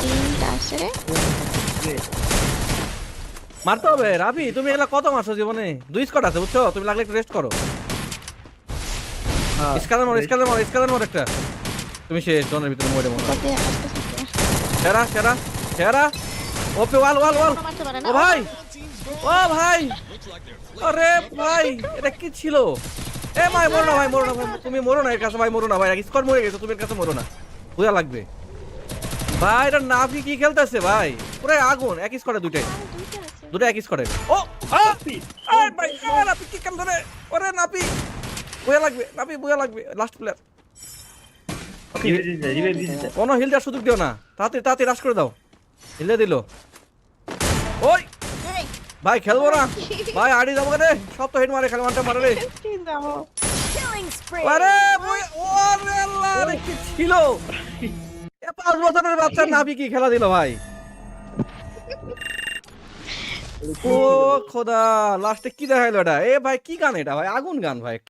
তিনটা আছে রে মারতে হবে রাবি তুমি এগুলা কত মারছো জীবনে? দুই স্কট আছে বুঝছ? তুমি লাগলে একটু রেস্ট করো। স্কাদার মারো স্কাদার মারো স্কাদার মারো একটা। তুমি শেষ জনের ভিতরে মরে মনে সেরা সেরা সেরা। ওপে ওয়াল ওয়াল ওয়াল। ও ভাই ও ভাই। আরে ভাই এটা কি ছিল? এ ভাই মরো না ভাই মরো না। তুমি মরো না এর কাছে ভাই মরো না ভাই। স্কট মরে গেছে তুমি এর কাছে মরো না। বুঝা লাগবে। ভাই এটা নাভি কি খেলতেছে ভাই? পুরো আগুন এক দুইটা আছে। দুটো এক স্কোয়াডের ও আ! আয় ভাই নাপি কি খেল ধরে ওরে নাপি বুয়া লাগবে নাপি বুয়া লাগবে লাস্ট প্লেয়ার। কোনো হিল দেওয়ার সুযোগ দিও না। তাড়াতাড়ি তাড়াতাড়ি রাশ করে দাও। হিলে দিল। ওই! ভাই খেলব না। ভাই আড়ি যাব রে সব তো হেড মারে খালি ওয়ানটা মারে রে। আরে ওরে আল্লাহ! রে কি ছিল? পাঁচ বছরের বাচ্চা নাবি কি খেলা দিল ভাই? ও খোদা লাস্টে কি দেখাইলো এটা? এ ভাই কি গান এটা ভাই? আগুন গান ভাই।